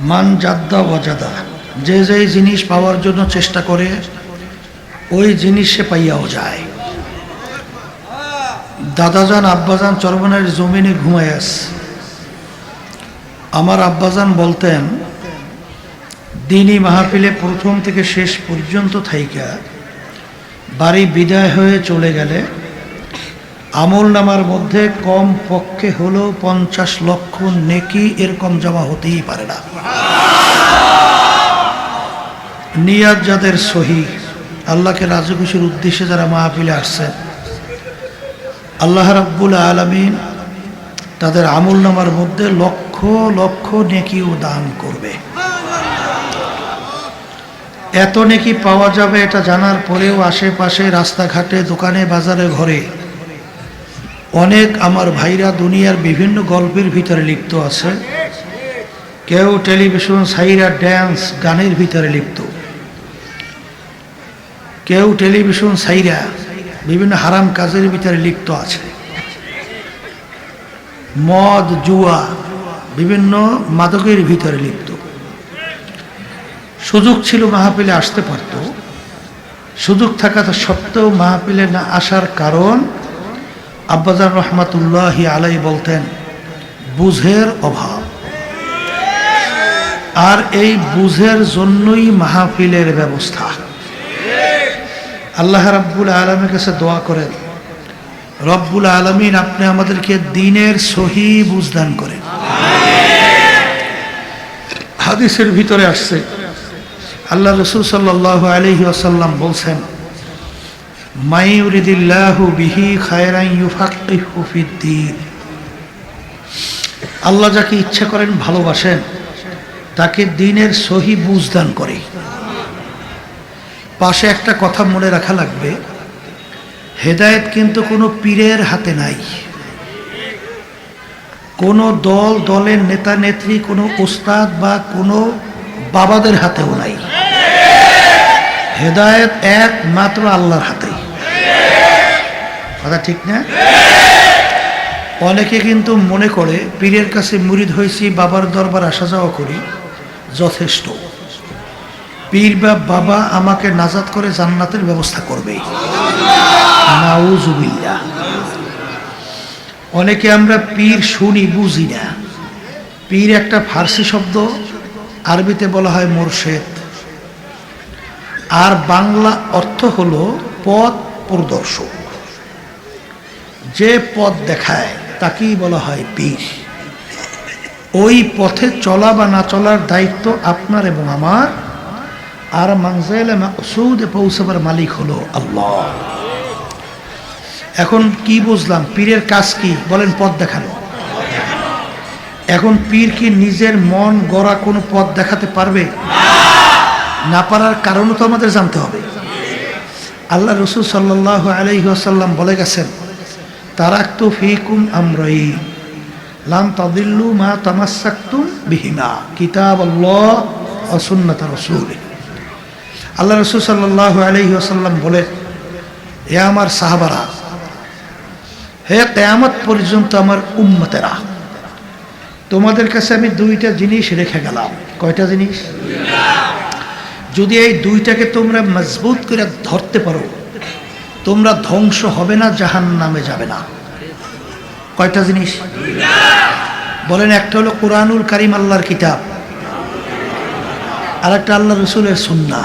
মান জাদ্দা ওয়াজাদা যে যেই জিনিস পাওয়ার জন্য চেষ্টা করে, ওই জিনিস সে পাইয়াও যায়। দাদাজান, আব্বাজান চরমনের জমিনে ঘুমায় আস আমার আব্বাজান বলতেন, দিনই মাহফিলে প্রথম থেকে শেষ পর্যন্ত থাইকা, বাড়ি বিদায় হয়ে চলে গেলে আমল নামার মধ্যে কম পক্ষে হলেও পঞ্চাশ লক্ষ নেকি এরকম জমা হতেই পারে না। নিয়াত যাদের সহি, আল্লাহকে রাজি উদ্দেশ্যে যারা মাহফিলে আসছেন, আল্লাহ রাব্বুল আলমিন তাদের আমল নামার মধ্যে লক্ষ লক্ষ নেকিও দান করবে। এত নেকি পাওয়া যাবে এটা জানার পরেও আশেপাশে রাস্তাঘাটে, দোকানে, বাজারে, ঘরে অনেক আমার ভাইরা দুনিয়ার বিভিন্ন গল্পের ভিতরে লিপ্ত আছে। কেউ টেলিভিশন, সাইরা, ড্যান্স, গানের ভিতরে লিপ্ত। কেউ টেলিভিশন, সাইরা, বিভিন্ন হারাম কাজের ভিতরে লিপ্ত আছে। মদ, জুয়া, বিভিন্ন মাদকের ভিতরে লিপ্ত। সুযোগ ছিল মাহফিলে আসতে পারত। সুযোগ থাকা তো সত্ত্বেও মাহফিলে না আসার কারণ আব্বাজান রহমাতুল্লাহি আলাই বলতেন, বুঝের অভাব। আর এই বুঝের জন্যই মাহফিলের ব্যবস্থা। আল্লাহ রাব্বুল আলমের কাছে দোয়া করেন, রব্বুল আলমিন আপনি আমাদেরকে দিনের সহি বুঝদান করেন। হাদিসের ভিতরে আসছে, আল্লাহ রসুল সাল্লাহ আলহি আসাল্লাম বলছেন বিহি আল্লাহ যাকে ইচ্ছা করেন ভালোবাসেন, তাকে দিনের সহি বুঝদান করে। পাশে একটা কথা মনে রাখা লাগবে, হেদায়েত কিন্তু কোনো পীরের হাতে নাই। কোনো দল, দলের নেতা, নেত্রী, কোনো ওস্তাদ বা কোনো বাবাদের হাতেও নাই। হেদায়েত একমাত্র আল্লাহর হাতে। কথা ঠিক না? অনেকে কিন্তু মনে করে, পীরের কাছে মুরিদ হয়েছি, বাবার দরবার আসা যাওয়া করি, যথেষ্ট। পীর বা বাবা আমাকে নাজাদ করে জান্নাতের ব্যবস্থা করবে। অনেকে আমরা পীর শুনি, বুঝি না। পীর একটা ফার্সি শব্দ, আরবিতে বলা হয় মোরশেদ। আর বাংলা অর্থ হলো পথ প্রদর্শক। যে পথ দেখায়, তাকেই বলা হয় পীর ওই পথে চলা বা না চলার দায়িত্ব আপনার এবং আমার। আর মানজাইলে মাকসুদে পৌঁছাবার মালিক হলো আল্লাহ। এখন কি বুঝলাম, পীরের কাজ কি? বলেন, পথ দেখানো। এখন পীর কি নিজের মন গড়া কোনো পথ দেখাতে পারবে? না পারার কারণও তো আমাদের জানতে হবে। আল্লাহ রসুল সাল্লাহ আলহিহাসাল্লাম বলে গেছেন তারাক্তু ফিকুম আমরাই। লাম তাদিল্লু মা তামাসাক্তুম বিহিমা। কিতাব আল্লাহ অসুন্নত রসুল। আল্লাহ রসুল সাল্লাহ আলহি আসাল্লাম বলে, এ আমার সাহাবারা, হে কেয়ামত পর্যন্ত আমার উম্মতেরা, তোমাদের কাছে আমি দুইটা জিনিস রেখে গেলাম। কয়টা জিনিস? যদি এই দুইটাকে তোমরা মজবুত করে ধরতে পারো তোমরা ধ্বংস হবে না জাহান নামে যাবে না। কয়টা জিনিস? বলেন, একটা হলো কোরআনুল কারিম, আল্লাহর কিতাব। আর একটা আল্লাহ রসুলের সুন্না